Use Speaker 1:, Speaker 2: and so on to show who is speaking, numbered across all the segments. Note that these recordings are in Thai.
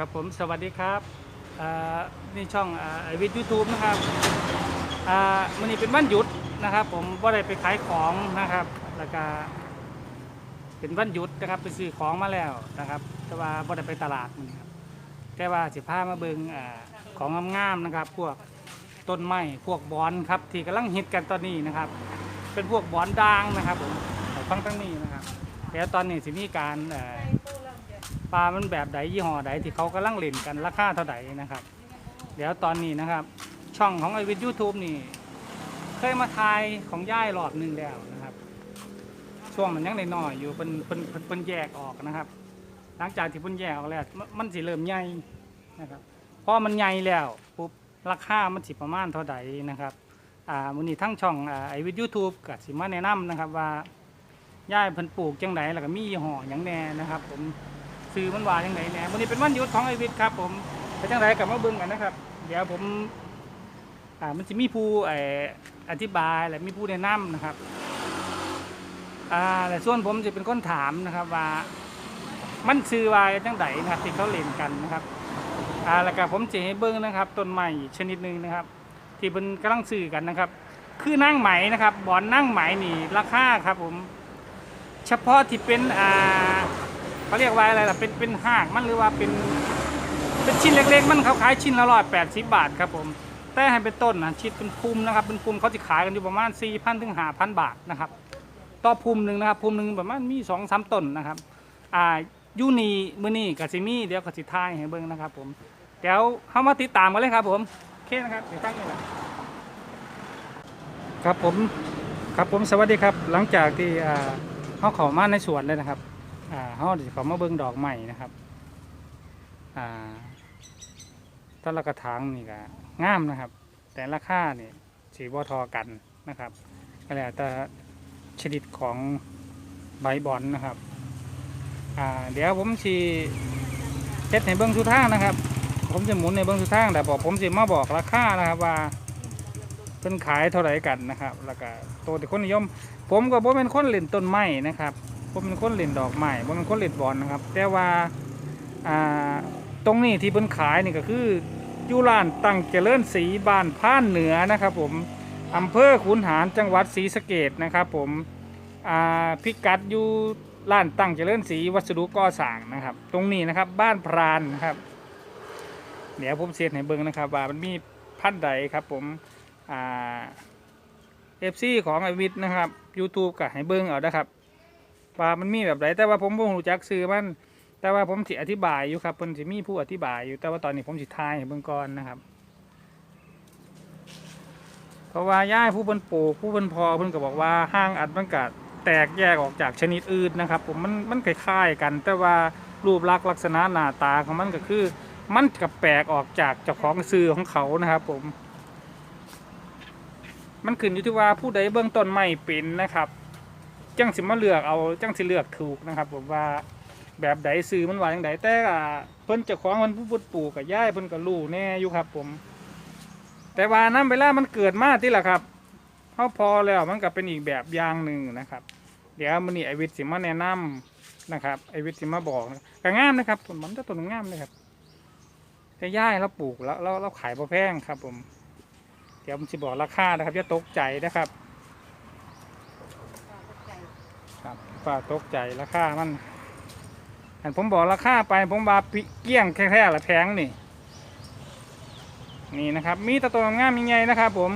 Speaker 1: ครับผมสวัสดีครับนี่ช่องไอวิทยูทูบนะครับมันนี้เป็นวันหยุดนะครับ ผมว่าได้ไปขายของนะครับ แล้วก็เป็นวันหยุดนะครับ ไปซื้อของมาแล้วนะครับ แต่ว่าบ่ได้ไปตลาดมันครับแต่ว่าสิพามาเบิงอของงามๆนะครับ พวกต้นไม้พวกบอนครับ ที่กำลังฮิตกันตอนนี้นะครับ เป็นพวกบอนด่างนะครับผมฟังตั้งนี้นะครับแล้วตอนนี้สิมีการามันแบบใดยี่ห้อใดที่เขากำลังเล่นกันราคาเท่าใดนะครับ เดี๋ยวตอนนี้นะครับ ช่องของไอวิทยูทูบนี่ เคยมาทายของย่ายรอบหนึ่งแล้วนะครับ ช่วงนั้นยังน้อยอยู่เป็นเป็นเป็นแยกออกนะครับ หลังจากที่เป็นแยกออกแล้วมันสิเริ่มใหญ่นะครับพอมันใหญ่แล้วปุ๊บราคามันสิประมาณเท่าใดนะครับอ่ามือนี้ทั้งช่องไอวิทยูทูบกับสิมาแนะนำนะครับว่าย่ายเพิ่นปลูกจังไดแล้วก็มียี่ห้อหยังแน่นะครับ ผม ซื้อมันว่าจังไดแหน่วันนี้เป็นวันหยุดของไอวิทย์ครับ ผมไปจังไดกลับมาเบิ่งกันนะครับ เดี๋ยวผมอ่ามันจะมีผู้ไออธิบายและมีผู้แนะนำนะครับอ่าและส่วนผมจะเป็นคนถามนะครับว่า มันซื้อว่าจังไดนะครับที่เขาเล่นกันนะครับอ่าแล้วก็ผมจะให้เบิ่งนะครับต้นไม้ชนิดหนึ่งนะครับ ที่เป็นกำลังซื้อกันนะครับ คือนั่งไหมนะครับบอนนั่งไหมนี่ราคาครับ ผม เฉพาะที่เป็นอ่า เขาเรียกว่าอะไรล่ะเป็นเป็นหากมันหรือว่าเป็นเป็นชิ้นเล็กๆ มันเขาขายชิ้นละร้อยแปดสิบบาทครับผมแต่ให้เป็นต้นนะชิ้นเป็นภูมินะครับเป็นภูมิเขาจะขายกันอยู่ประมาณสี่พันถึงห้าพันบาทนะครับต่อภูมิหนึ่งนะครับภูมิหนึ่งประมาณมีสองสามต้นนะครับอ่ายูนีมือนี่กับซิมี่เดี๋ยวกับสิทายให้เบิ้งนะครับผมเดี๋ยวเข้ามาติดตามกันเลยครับผมโอเคนะครับเดี๋ยวตั้งนี่แหละครับผมครับผมสวัสดีครับหลังจากที่อ่าเขาเข้ามาในสวนเลยนะครับ อ่าเขาจะเขามาเบิ่งดอกใหม่นะครับ อ่าต้นละกระถางนี่ก็งามนะครับ แต่ราคาเนี่ยสีบอทอกันนะครับก็แล้วแต่ชนิดของใบบอนนะครับอ่าเดี๋ยวผมสีเช็ดในเบื้องทุกทางนะครับ ผมจะหมุนในเบื้องทุกทางแต่บอกผมจะมาบอกราคานะครับว่าเป็นขายเท่าไหร่กันนะครับ แล้วก็ตัวที่คนนิยม ผมก็บ่เป็นคนเล่นต้นไม้นะครับ ผมเป็นคนเล่นดอกไม้ผมเป็นคนเล่นบอลนะครับ แต่ว่าอ่าตรงนี้ที่เพิ่นขายนี่ก็คืออยู่ร้านตั้งเจริญศรีบ้านพ้านเหนือนะครับ ผมอำเภอขุนหารจังหวัดศรีสะเกดนะครับผมอ่าพิกัดอยู่ร้านตั้งเจริญศรีวัสดุก่อสร้างนะครับ ตรงนี้นะครับบ้านพรานนะครับ เดี๋ยวผมเสียให้เบิ่งนะครับว่ามันมีพันใดครับผมอ่าเอฟซีของไอวิทย์นะครับ YouTube ก็ให้เบิ่งเอานะครับ ว่ามันมีแบบไรแต่ว่าผมบ่รู้จักซื้อมัน แต่ว่าผมสิอธิบายอยู่ครับเพิ่นสิมีผู้อธิบายอยู่แต่ว่าตอนนี้ผมสิทายให้เบิ่งก่อนนะครับ เพราะว่าย่ายผู้เพิ่นปลูกผู้เพิ่นพอเพิ่นก็บอกว่าห้างอัดมันก็แตกแยกออกจากชนิดอื่นนะครับ ผมมันมันคล้ายๆกัน แต่ว่ารูปลักษณ์ลักษณะหน้าตาของมันก็คือ มันกับแปลกออกจากเจ้าของซื้อของเขานะครับ ผม มันขึ้นอยู่ที่ว่าผู้ใดเบื้องต้นไม่เป็นนะครับ จังสิมาเลือกเอาจังสิเลือกถูกนะครับผมว่าแบบใดซื้อมันว่าอย่างใดแต่ก็เพิ่นเจ้าของมันผู้พุดปลูกกับย่ายเพิ่นก็รู้แน่อยู่ครับผม แต่ว่าน้ำเวลามันเกิดมาที่ละครับเขาพอแล้วมันก็เป็นอีกแบบอย่างหนึ่งนะครับ เดี๋ยวมันนี่ไอวิทย์สิมาแนะนำนะครับไอวิทย์สิมาบอกนะก็งามนะครับต้นมันจะต้นงามเลยครับแต่ย่ายเราปลูกแล้วเราเราขายพอแพงครับผม เดี๋ยวผมจะบอกราคานะครับอย่าตกใจนะครับ ครับฝ้าตกใจราคามันอันผมบอกราคาไปผมบาปิเกี้ยงแค่ๆละแพงนี่ นี่นะครับ มีแตะตัวงามยังไงนะครับ ผม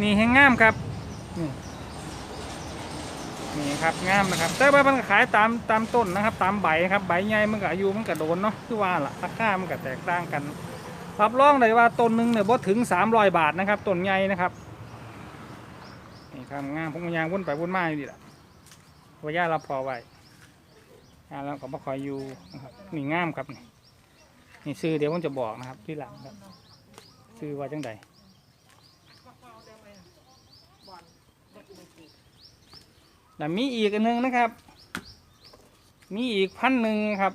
Speaker 1: นี่แห้งงามครับนี่นี่ครับงามนะครับ แต่ว่ามันขายตามตามต้นนะครับ ตามใบครับใบใหญ่มันก็อายุมันก็โดนเนาะคือว่าล่ะราคามันก็แตกต่างกันรับรองเลยว่าต้นหนึ่งเนี่ยบ่ถึงสามร้อยบาทนะครับต้นใหญ่นะครับ นี่ครับงามผมก็ยางวนไปวุ่นมาอยู่ดีละว่าย่าเราพอไว้อ่าแล้วก็มาคอยอยู่นะครับนี่งามครับนี่นี่ซื้อเดี๋ยวผมจะบอกนะครับที่หลังครับซื้อว่าจังใดแต่มีอีกอันหนึงนะครับ มีอีกพันหนึ่งครับ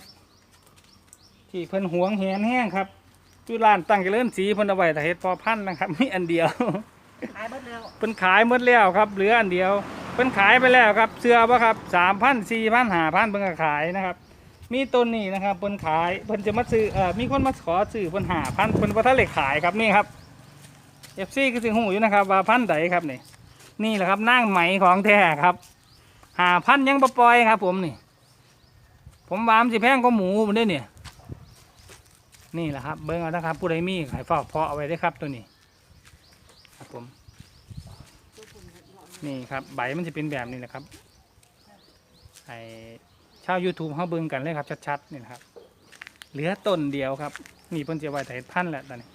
Speaker 1: ที่เพิ่นหวงแหนแห้งครับจุร้านตั้งเจริญสีเพิ่นเอาไว้แต่เฮ็ดพอพันนะครับ มีอันเดียว
Speaker 2: ขายหมดแล้ว
Speaker 1: เพิ่นขายหมดแล้วครับเหลืออันเดียวเพิ่นขายไปแล้วครับ เสื้อบ่ครับสามพันสี่พันห้าพันเพิ่นก็ขายนะครับ มีต้นนี้นะครับเพิ่นขายเพิ่นจะมาซื้อเอ่อมีคนมาขอซื้อเพิ่นหาพันเพิ่นบ่ทันได้ขายครับนี่ครับ FC คือสิฮู้อยู่นะครับว่าพันใดครับนี่นี่แหละครับนางไหมของแท้ครับหาพันยังบ่ปล่อยครับ ผมนี่ ผมวามนสิแพงกว่าหมูมันได้เนี่ยนี่แหละครับ เบิ่งเอานะครับผู้ใดมีขายฝากเพาะเอาไว้ได้ครับตัวนี้ ครับผมนี่ครับใบมันจะเป็นแบบนี้แหละครับไอชาว YouTube เขาเบิ่งกันเลยครับ ชัดๆนี่นะครับ เหลือต้นเดียวครับ นี่เพิ่นจะไว้แต่พันแหละตอนนี้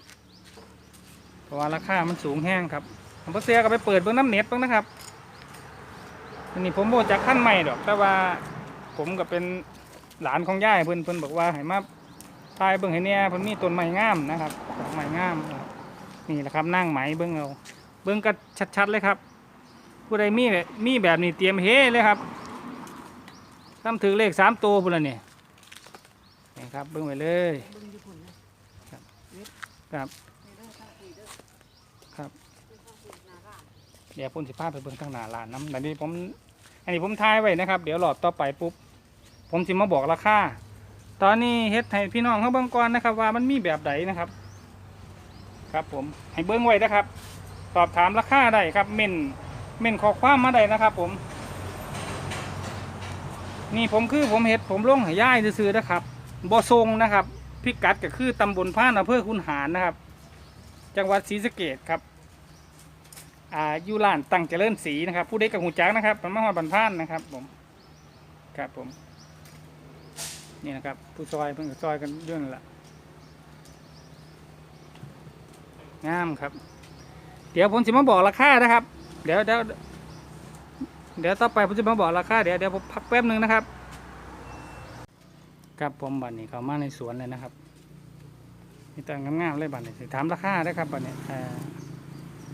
Speaker 1: เพราะว่าราคามันสูงแห้งครับผมบ่เสียก็ไปเปิดเบิ่งน้ำเน็ตบ้างนะครับอันนี้ผมโบจากขั้นใหม่ดอก แต่ว่าผมก็เป็นหลานของย่ายเพิ่นเพิ่นบอกว่าให้มาทายเบิ่งให้แหน่เพิ่นมีต้นไม้งามนะครับต้นไม้งาม นี่แหละครับนั่งไหมเบิ่งเอาเบิ่งกันชัดๆเลยครับ ผู้ใดมีแบบมีแบบนี้เตรียมเฮเลยครับทำถือเลขสามตัวพุ่นละเนี่ยนี่ครับเบิ่งไปเลย
Speaker 2: ครับ
Speaker 1: ครับ
Speaker 2: เดี๋
Speaker 1: ยวผมสิพาไปเบิ่งทางหน้าร้านน้ำอันนี้ผมอันนี้ผมทายไว้นะครับ เดี๋ยวหลอดต่อไปปุ๊บผมสิมาบอกราคาตอนนี้เฮ็ดให้พี่น้องเขาเบิ่งก่อนนะครับ ว่ามันมีแบบใดนะครับ ครับผมให้เบิ่งไว้นะครับ สอบถามราคาได้ครับ เม่นเม่นขอความมาได้นะครับ ผม นี่ผมคือผมเฮ็ดผมลงห้ย่ายซื้อนะครับบ่ทรงนะครับ พิกัดก็คือตำบลพานอำเภอคุนหารนะครับ จังหวัดศรีสะเกษครับอ่าอยู่ร้านตั้งเจริญศรีนะครับ ผู้ใดกับหูจักนะครับมันมาหอดบันพานนะครับ ผมครับผม นี่นะครับ ผู้ซอยเพิ่งซอยกันเรื่องนั่นแหละ งามครับ เดี๋ยวผมจะมาบอกราคานะครับ เดี๋ยวเดี๋ยวเดี๋ยวต่อไปผมจะมาบอกราคาเดี๋ยวเดี๋ยวผมพักแป๊บหนึ่งนะครับครับผมบัตรนี้เขามาในสวนเลยนะครับมีแต่งงามๆเลยบัตรนี้ถามราคาได้ครับบัตรนี้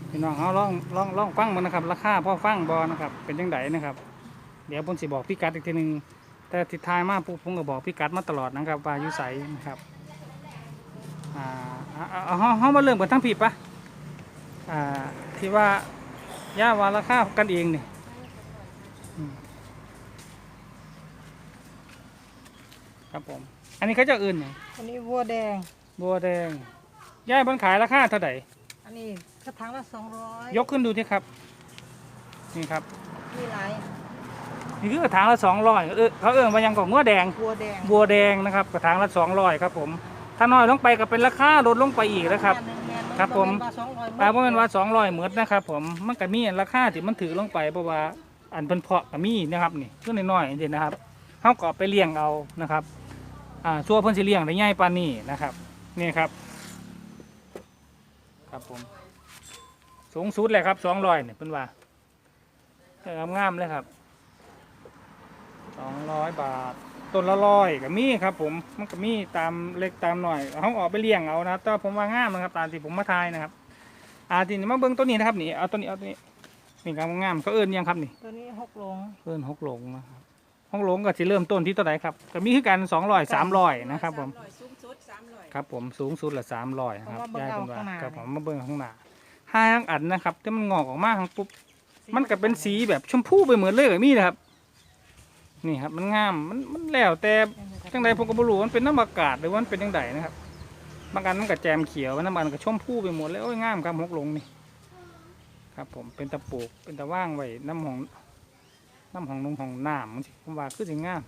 Speaker 1: พี่น้องเขาลองลองลองฟังมันนะครับ ราคาพ่อฟังบอนะครับ เป็นยังไงนะครับ เดี๋ยวผมสิบอกพี่กัดอีกทีหนึ่งแต่ทิศทายมากปุ๊บผมก็บอกพี่กัดมาตลอดนะครับว่าอยุใสนะครับ อ่าเอาเอาเอาเอาเขามาเริ่มกันทั้งผิดปะอ่าที่ว่าย่าว่าราคากันเองเนี่ยอืมครับผม อันนี้เขาจะอื่นเนี่ย
Speaker 2: อันนี้วัวแดง
Speaker 1: บัวแดง ย่ายบนขายราคาเท่าไหร่
Speaker 2: อันนี้กระถางละสองร้อย
Speaker 1: ยกขึ้นดูที่ครับ นี่ครับ
Speaker 2: มีหลาย
Speaker 1: นี่คือกระถางละสองร้อยเออเขาเอื้อมายังกว่างัวแดง
Speaker 2: วัวแดง
Speaker 1: บัวแดงนะครับ กระถางละสองร้อยครับผม ถ้าน้อยลงไปก็เป็นราคาลดลงไปอีกนะครับ
Speaker 2: แม่นแม่น
Speaker 1: ครับผม
Speaker 2: บ่แนว่าสองร้อย
Speaker 1: ปลาเพราะมันว่าสองร้อยเหมือนนะครับ ผมมันก็มีราคาที่มันถือลงไปเพราะว่าอันเพิ่นเพาะก็มีนะครับนี่ขึ้นน้อยๆจริงๆนะครับเขาก็ไปเลี้ยงเอานะครับอ่าซัวเพิ่นสิเลี้ยงได้ง่ายปานนี้นะครับ นี่ครับ ครับผม สูงสุดเลยครับสองร้อยเนี่ยเพิ่นว่าเอองามๆเลยครับสองร้อยบาท ต้นละร้อยก็มีครับ ผมมันก็มีตามเล็กตามหน่อยเขาออกไปเลี้ยงเอานะครับแต่ว่าผมว่างามนะครับ ตามที่ผมมาทายนะครับ อ่าทีนี้มาเบิ้งต้นนี้นะครับนี่เอาต้นนี้เอาต้นนี้นี่ครับงามเขาเอิ้นยังครับนี่
Speaker 2: ตัวนี้หกหลง
Speaker 1: เอิ้นหกหลงนะครับหกหลงก็จะเริ่มต้นที่ตัวไหนครับก็มีคือกันสองร้อยสามร้อยนะครับ ผม
Speaker 2: สูงสุดสามร้อย
Speaker 1: ครับ ผมสูงสุดละสามร้อยครับ
Speaker 2: เพราะว่า
Speaker 1: ย้าย
Speaker 2: เบิ่
Speaker 1: เป็น
Speaker 2: ง
Speaker 1: ว่า
Speaker 2: เอาข้างหน้า
Speaker 1: ครับผมมาเบิ้งข้างหน้าห้าข้างอันนะครับที่มันงอกออกมาข้างปุ๊บมันก็เป็นสีแบบชมพูไปเหมือนเลยกับมีนะครับ นี่ครับมันงามมันมันแล้วแต่จังใดผมก็บ่รู้มันเป็นน้ำอากาศหรือว่ามันเป็นจังใดนะครับบางอันมันก็แจมเขียวบางอันก็ชมพูไปหมดเลยโอ้ยงามครับหกหลงนี่ครับ ผมเป็นตะปูกเป็นตะว่างไว้น้ำของน้ำของนงของน้ำมันสิผมว่าคือสิงาม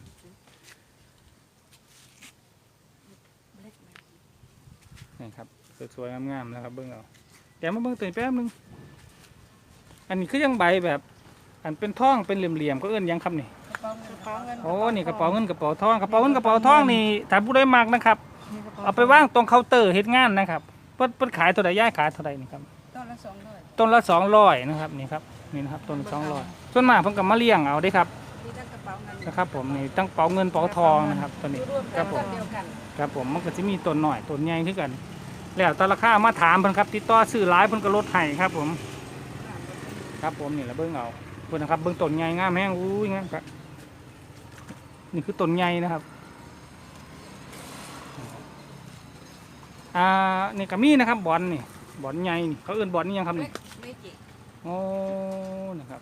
Speaker 1: นี่ครับสวยๆงามๆนะครับเบิ้องเอาเดี๋ยวมาเบิ้องตัวนี้แป๊บนึงอันนี้คือยังใบแบบ อันเป็นท่องเป็นเหลี่ยมๆก็เอื้อนยังครับนี่
Speaker 2: กระเป๋าเงินกระเป๋าเงิน
Speaker 1: โอ้นี่กระเป๋าเงินกระเป๋าทองกระเป๋าเงินกระเป๋าทองนี่ถ้าผู้ใดมักนะครับ
Speaker 2: นี่กระป๋
Speaker 1: เอาไปว่างตรงเคาน์เตอร์เฮ็ดงานนะครับเพิ่นเพิ่นขายตัวใดย่ายขายตัวใดนี่ครับ
Speaker 2: ต้นละสองร้อย
Speaker 1: ต้นละสองร้อยนะครับนี่ครับนี่นะครับต้นสองร้อยส่วนมากเพิ่นก็มาเลี้ยงเอาเด้ครับ
Speaker 2: นี่ตั้งกระเป๋าเงิน
Speaker 1: นะครับผมนี่ตั้งเป๋าเงินเป๋าทองนะครับตัวนี้
Speaker 2: รวม
Speaker 1: ค
Speaker 2: กั
Speaker 1: รั
Speaker 2: น
Speaker 1: บผม
Speaker 2: เดียวกัน
Speaker 1: ครับผมมันก็จะมีต้นหน่อยต้นใหญ่ขึ้นกัน แล้วแต่ราคามาถามเพิ่นครับติดต่อซื้อหลายเพิ่นก็ลดให้ครับ ผม ครับผมนี่แหละเบิ่งเอาเพิ่นนะครับเบิ่งต้นใหญ่งามแฮงอุ้ยงามครับ นี่คือต้นใหญ่นะครับอ่านี่ก็มีนะครับบอนนี่บอนใหญ่นี่เขาเอิ้นบอนนี่ยังครับนี่
Speaker 2: ไม่จิ
Speaker 1: โอ้นะครับ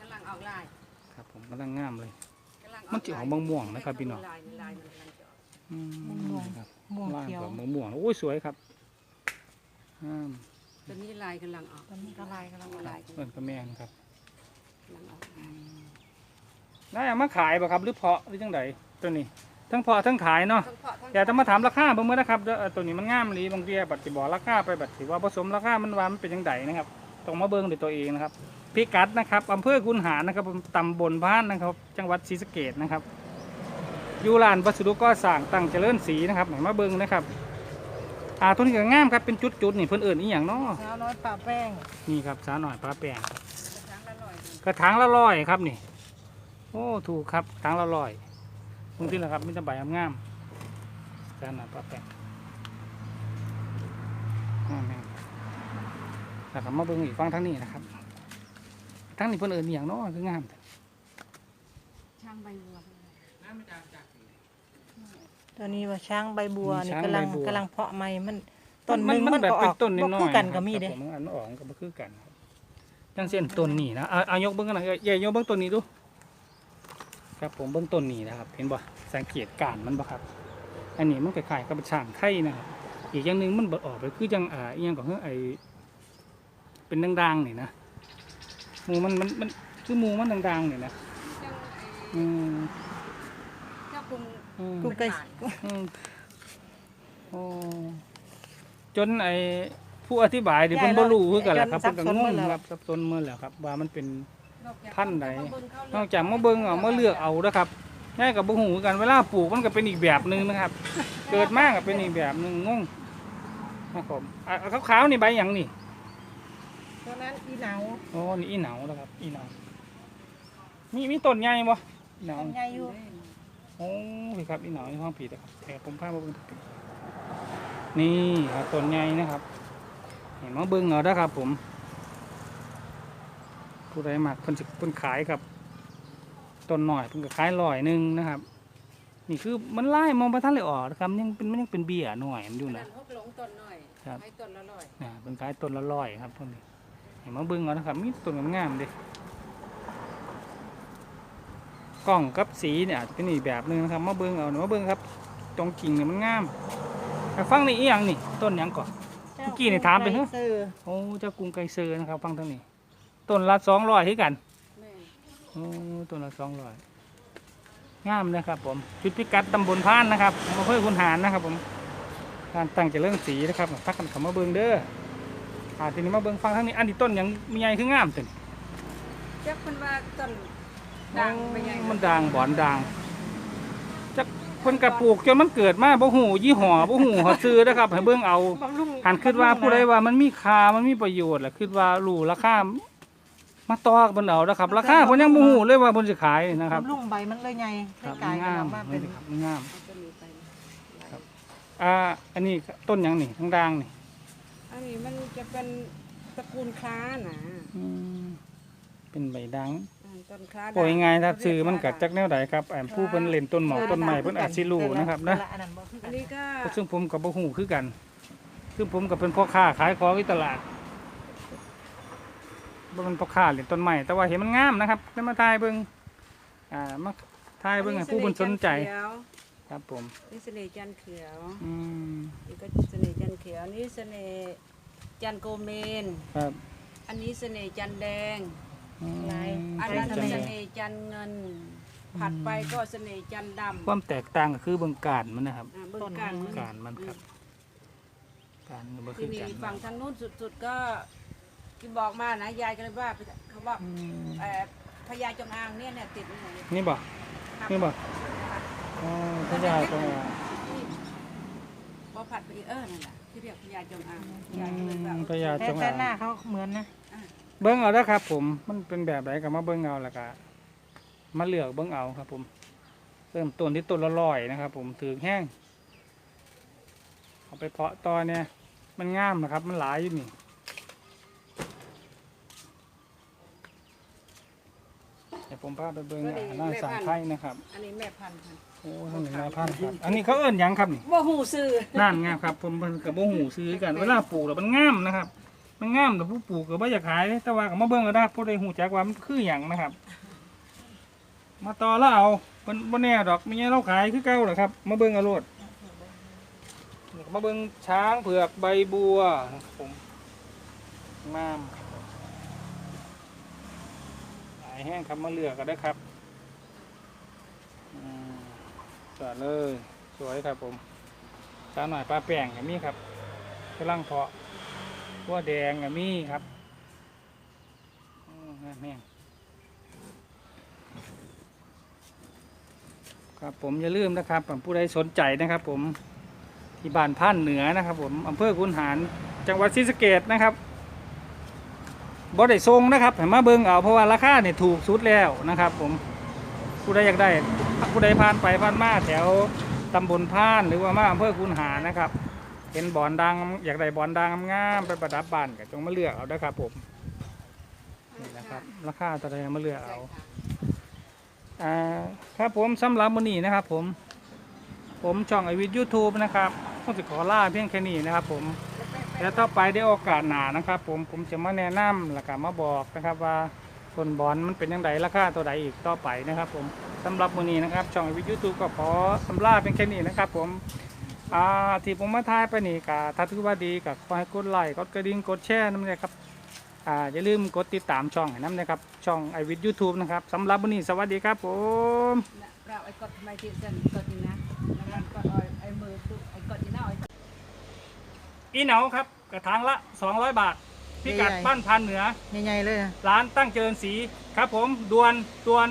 Speaker 2: กำลังออกลาย
Speaker 1: ครับผมกำลังงามเลย
Speaker 2: กำลัง
Speaker 1: มันจะออกม่วงๆนะครับพี่น้อง
Speaker 2: ลายลายมันกำลังจะออก
Speaker 1: อืม
Speaker 3: ม่วง
Speaker 1: ครับ
Speaker 3: ม่วง
Speaker 1: ล่าง
Speaker 3: เขียว
Speaker 1: กับม่วงๆโอ้ยสวยครับอ่า
Speaker 2: ตัวนี้ลายกำลังออก
Speaker 3: ตอนนี้ก็ลายกันแล้ว
Speaker 2: ลายกำ
Speaker 1: เปิดกระแมนครับ
Speaker 2: ลังออก
Speaker 1: น่าเอามาขายป่ะครับ หรือเพาะหรือจังไดตัวนี้ ทั้งเพาะทั้งขายเนาะ
Speaker 2: ทั้งเพาะทั้ง
Speaker 1: อยากจะมาถามราคาเบิ่งเมื่อนะครับเด้อเอ่อตัวนี้มันงามอีหลีบางทีบัดสิบอกราคาไปบัดสิว่าผสมราคามันว่ามันเป็นจังไดนะครับต้องมาเบิ่งด้วยตัวเองนะครับพิกัดนะครับอำเภอคุนหารนะครับตำบลพานนะครับ จังหวัดศรีสะเกษนะครับอยู่ลานวัสดุก่อสร้างตั้งเจริญศรีนะครับให้มาเบิ่งนะครับอ่าตัวนี้ก็งามครับเป็นจุดๆนี่เพิ่นเอิ้นอีหยังเนาะ
Speaker 3: สาวน้อยป่าแป้ง
Speaker 1: นี่ครับสาวหน่อยปลาแป้ง
Speaker 2: ทั้งละร้อย
Speaker 1: กระถางละร้อยครับนี่โอ้ถูกครับกระถางละร้อยตรงที่ละครับมีแตะใบงามๆจานหน่อยปลาแป้งงามแม่งแล้วก็มาเบิ่งอีกฟังทั้งนี้นะครับ ทั้งนี้เพิ่นเอิ้นอหย่างเนาะคืองามแต่
Speaker 2: ช่างใบบัว
Speaker 3: ตอนนี้ว่าช้างใบบัวนี่
Speaker 1: ช้าง
Speaker 3: กำลัง
Speaker 1: ใบบัว
Speaker 3: กำลังเพาะใหม่มันต้นหนึง
Speaker 1: มั
Speaker 3: มัน
Speaker 1: แบบ
Speaker 3: ก็อ
Speaker 1: เป็น
Speaker 3: อก
Speaker 1: ต้นน้
Speaker 3: บ่
Speaker 1: อย
Speaker 3: คือ
Speaker 1: ๆ
Speaker 3: กันก็มี
Speaker 1: ครับ
Speaker 3: เด้
Speaker 1: ผมอันออกก็บ่คือกันครับจังเส้นต้นนี้นะเอาเอายกเบิ่งกันหน่อยเอ้ยเอ้ยยกเบิ่งต้นนี้ดู ครับผมเบิ่งต้นนี้นะครับ เห็นบ่สังเกตการณ์มันบ่ครับ อันนี้มันคล้ายๆกับช่างไข่นะครับ อีกอย่างหนึ่งมันบดออกไปคือจังอ่าอีหยังก็คือไอเป็นดังๆนี่นะหมูมันมันมันคือหมูมันดังๆนี่นะ
Speaker 2: จังไอ้
Speaker 1: อืม
Speaker 2: เจ้ากรุง
Speaker 1: อืม
Speaker 3: กูไก่
Speaker 1: อืมโอ้จนไอผู้อธิบายเดี๋ยวเพิ่นบ่รู้คือกันแหละครับเพิ่นก็งงครับสับสนเมื่อแล้วครับ ว่ามันเป็น
Speaker 2: นอกจาก
Speaker 1: พันธุ์ใด
Speaker 2: มาเบิ่งเข้
Speaker 1: นอกจากมาเบิ่งเอามาเลือกเอานะครับง่ายกับบ่ฮู้คือกันเวลาปลูกมันก็เป็นอีกแบบหนึงนะครับ เกิดมาก็เป็นอีกแบบหนึงงงนะครับผมอะขาวๆนี่ใบหยังนี่
Speaker 3: ตอนนั้นอีเหนา
Speaker 1: โอ้นี่อีเหนาแล้วครับ อีเหนามีมีต้นใหญ่บ่อีเหนา
Speaker 3: ต้นใหญ่อยู่
Speaker 1: โอ้ยครับอีเหนาในห้องผีนะครับแต่ผมพามาเบิ่งนี่ครับต้นใหญ่นะครับ เห็นมาเบิ่งเอาเด้อครับ ผม ผู้ใดมักเพิ่นสิเพิ่นขายครับต้นหน่อยเพิ่นก็ขายร้อยหนึงนะครับ นี่คือมันไล่มองไปท่านเลยออกนะครับยังเป็นมันยังเป็นเบี้ยหน่อยมันอยู่
Speaker 2: ข
Speaker 1: นะ
Speaker 2: นาดพวกหลงต้นหน่อย
Speaker 1: ครับ
Speaker 2: ให้ต้นละร้อย
Speaker 1: นะเป็นขายต้นละร้อยครับต้นนี้เห็นมาเบิ้งเอานะครับมีต้นงามๆเด้กล้องกับสีเนี่ยอาจจะเป็นอีกแบบหนึงนะครับมาเบิ้งเอาเนาะมาเบิ้งครับ ตรงกิ่งเนี่ยมันงามแต่ฟังนี่อีหยังนี่ต้นหยังก่อน เมื่อกี้นี่ถามไปเหรอ
Speaker 3: เจ้า
Speaker 1: โอ้เจ้ากรุงไกรเซอร์นะครับฟังทางนี้ ต้นละสองร้อยที่กัน
Speaker 2: แม่
Speaker 1: โอ้ต้นละสองร้อยงามนะครับผมจุดพิกัดตำบลพานนะครับอำเภอคุนหารนะครับผมการตั้งเจริญสีนะครับพักกันเขามาเบิ้งเด้ออ่าทีนี้มาเบิ้งฟังทางนี้อันนี้ต้นหยังมีใหญ่คืองามเต็ม
Speaker 2: เจ้าคนว่าต้นดังไปไง
Speaker 1: มันด่างบอนด่างจักคนกระปลูกจนมันเกิดมาบ่หูยี่ห้อบ่หูเขาซื้อนะครับให้เบิ่งเอา
Speaker 3: บำรุง
Speaker 1: หันคิดว่าผู้ใดว่ามันมีค่ามันมีประโยชน์แหละคิดว่ารู้ราคา มาต่อเพิ่นเอานะครับราคาเพิ่นยังบ่ฮู้เลยว่าเพิ่นสิขายนะครับ
Speaker 3: บำรุงใบมันเลยใหญ่
Speaker 1: ครั
Speaker 3: ให้
Speaker 1: บ
Speaker 3: กลาย
Speaker 1: งาม
Speaker 3: ออกมาเป็น
Speaker 1: ครับงาม
Speaker 2: เอาต้นนี้ไป
Speaker 1: อ่าอันนี้ต้นหยังนี่ทางด่างนี่
Speaker 2: อันนี้มันจะเป็นตระกูลคล้านะ
Speaker 1: อืมเป็นใบด่าง
Speaker 2: อ่าต้นคล้า
Speaker 1: โอ้ยง่ายถ้าซื้อมันก็จักแนวใดครับอันผู้เพิ่นเล่นต้นหมอกต้นไม้เพิ่นอาจสิรู้นะครับนะ
Speaker 3: อันนั้นบ่คือ
Speaker 2: อั
Speaker 3: กันน
Speaker 2: นี้ก็
Speaker 1: ซึ่งผมกับบ่ฮู้คือกัน ซึ่งผมก็เป็นพ่อค้าขายของที่ตลาด บ่เป็นพ่อค้าเล่นต้นไม้แต่ว่าเห็นมันงามนะครับได้มาถ่ายเบิ่งอ่ามาถ่ายเบิ่งให้ผู้เพิ่นสนใจ
Speaker 2: เขียว
Speaker 1: ครับผม
Speaker 2: นี่เสน่ห์จันทร์เขียว
Speaker 1: อืม
Speaker 2: นี่ก็เสน่ห์จันทร์เขียวนี่เสน่ห์จันทร์โกเมน
Speaker 1: ครับ
Speaker 2: อันนี้เสน่ห์จันทร์แดง
Speaker 1: อืม
Speaker 2: อันนั้น
Speaker 1: จัง
Speaker 2: เส
Speaker 1: เลย
Speaker 2: น่ห์จันทร์เงิน ผัดไปก็เสน่ห์จันทร์ดำ
Speaker 1: ความแตกต่างก็คือเบิ่งการมันนะครับ
Speaker 2: อ่าเบิ่งกัน
Speaker 1: การมันครับการมันบ่คื
Speaker 2: ที่
Speaker 1: อ
Speaker 2: นี่
Speaker 1: กัน
Speaker 2: ฝั่งทางนู้นสุดๆก็ ที่บอกมานะยายก็เลยว่าเขาว่า
Speaker 1: อืม
Speaker 2: เอ่อพญาจงอางเนี่ยเนี่ยติดนี่
Speaker 1: นี่บ่นี่บ่อ๋อพระเจ้าตรงว่า
Speaker 2: พอผัดไปอีกเออนั่นแหละที่เรียกพญาจงอางยายก็เลยว่า
Speaker 1: พระยา
Speaker 3: แต่
Speaker 1: จง
Speaker 3: แต่
Speaker 1: อาง
Speaker 3: หน้าเขาเหมือนนะ
Speaker 1: เบิ้งเอาเด้อครับ ผม มันเป็นแบบไหนก็มาเบิ้งเอาแล้วก็มาเลือกเบิ้งเอาครับ ผมเริ่มต้นที่ต้นละร้อยนะครับ ผมถือแห้งเอาไปเพาะตอนเนี่ยมันงามนะครับ มันหลายอยู่นี่เดี๋ ยวผมพาไปเบิ้งอ่าหน้าสังไทยนะครับ
Speaker 2: อันนี้แม่พันธุ์ค่ะ
Speaker 1: โอ้ท่านหนึ่งนายพันธุ์ครับ อันนี้เขาเอิ้นหยังครับนี่
Speaker 2: บ่หูซื้อ
Speaker 1: นั่นไงครับผมเพิ่นกับโบหูซื้อกันเวลาปลูกแล้วมันงามนะครับ มันงามแต่ผู้ปลูกก็บ่อยากขายแต่ว่าก็มาเบิ่งก็ได้ผู้ใดหูจักว่ามันคือหยังนะครับ มาต่อแล้วเอาบนบนแน่ดอกมีเงี้ยเราขายคือเก่าเหรอครับ มาเบิ่งเอาโลดนี่ก็มาเบิ่งช้างเผือกใบบัวนะครับผมงามหลายแห้งครับมาเลือกกันได้ครับอืมสวยเลย สวยครับผมสาหน่อยปลาแป้งกับมีครับกำลังเพาะบัวแดงกับมีครับแม่งครับผมอย่าลืมนะครับผู้ใดสนใจนะครับ ผมที่บ้านพันเหนือนะครับ ผมอำเภอคุนหารจังหวัดศรีสะเกดนะครับ บ่ได้ทรงนะครับให้มาเบิ่งเอาเพราะว่าราคาเนี่ยถูกสุดแล้วนะครับ ผมผู้ใดอยากได้ผู้ใดผ่านไปผ่านมาแถวตำบลพานหรือว่ามาอำเภอคุนหานะครับเห็นบอนดังอยากได้บอนดังงามไปประดับบ้านก็จงมาเลือกเอานะครับผมนี่นะครับราคาตัวใดมาเลือกเอาอ่าครับผมสำหรับมื้อนี้นะครับ ผม ผมช่องไอวิดยูทูบนะครับต้องจะขอลาเพียงแค่นี้นะครับ ผม แล้วต่อไปได้โอกาสหนานะครับ ผมผมจะมาแนะนำแล้วก็มาบอกนะครับว่าต้นบอลมันเป็นยังไงราคาตัวใดอีกต่อไปนะครับ ผมสำหรับมือนี้นะครับ ช่องไอวิดยูทูบก็ขอสำลาเพียงแค่นี้นะครับ ผมอ่าที่ผมมาทายไปนี่ก็ถ้าถือว่าดีก็ขอให้กดไลค์กดกระดิ่งกดแชร์นั่นเลยครับอ่าอย่าลืมกดติดตามช่องให้น้ำนะครับ ช่องไอวิดยูทูบนะครับสำหรับวันนี้สวัสดีครับ ผม
Speaker 2: เราไอ้กดทำไมที่เส้นกดนะแล้วมันกดไอ้มือตุ๊ไอ้กดนี่นะเอาไอ้
Speaker 1: อีเหนาครับกระถางละ 200 บาท พิกัด
Speaker 3: ใหญ่ๆ
Speaker 1: บ้านพันเหนือ
Speaker 3: ใหญ่ๆเลยนะ
Speaker 1: ร้านตั้งเจริญศรีครับผมดวนดวน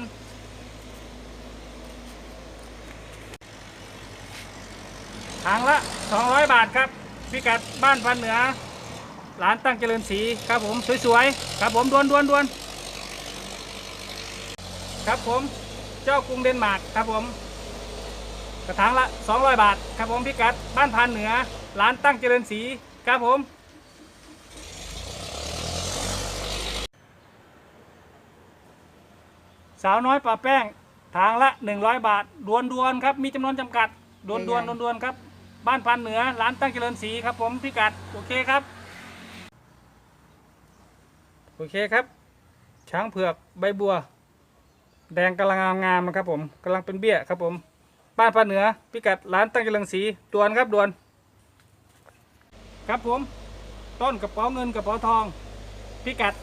Speaker 1: ถางละ 200 บาทครับ พิกัดบ้านพันเหนือ ร้านตั้งเจริญศรีครับผมสวยๆครับผมดวนดวนดวนครับผมเจ้ากรุงเดนมาร์กครับผม กระถางละ 200 บาท ครับผมพิกัดบ้านพันเหนือ ร้านตั้งเจริญศรีครับผม สาวน้อยปลาแป้งทางละ 100 บาทดวนดวนๆครับ มีจำนวนจำกัดดวนดวนดวนดวนๆครับ บ้านพันเหนือ ร้านตั้งเจริญศรีครับผมพิกัดโอเคครับ โอเคครับ ช้างเผือกใบบัว แดงกำลังงามๆนะครับผมกำลังเป็นเบี้ยครับผม บ้านพันเหนือพิกัดร้านตั้งเจริญศรีดวนครับดวน ครับผม ต้นกระเป๋าเงินกระเป๋าทอง พิกัด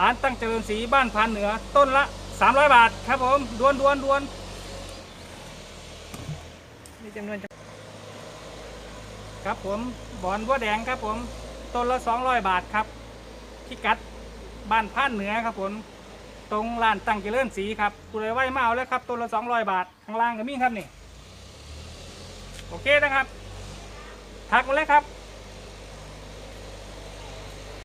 Speaker 1: ร้านตั้งเจริญศรีบ้านพันเหนือ ต้นละ 300 บาทครับผมดวนดวนดวน
Speaker 3: มีจำนวน
Speaker 1: ครับผมบอนบัวแดงครับผม ต้นละ 200 บาทครับพิกัดบ้านพันเหนือครับผมตรงร้านตั้งเจริญศรีครับกูเลยไหวมาเอาแล้วครับต้นละ 200 บาทข้างล่างก็มีครับนี่โอเคนะครับทักมาเลยครับ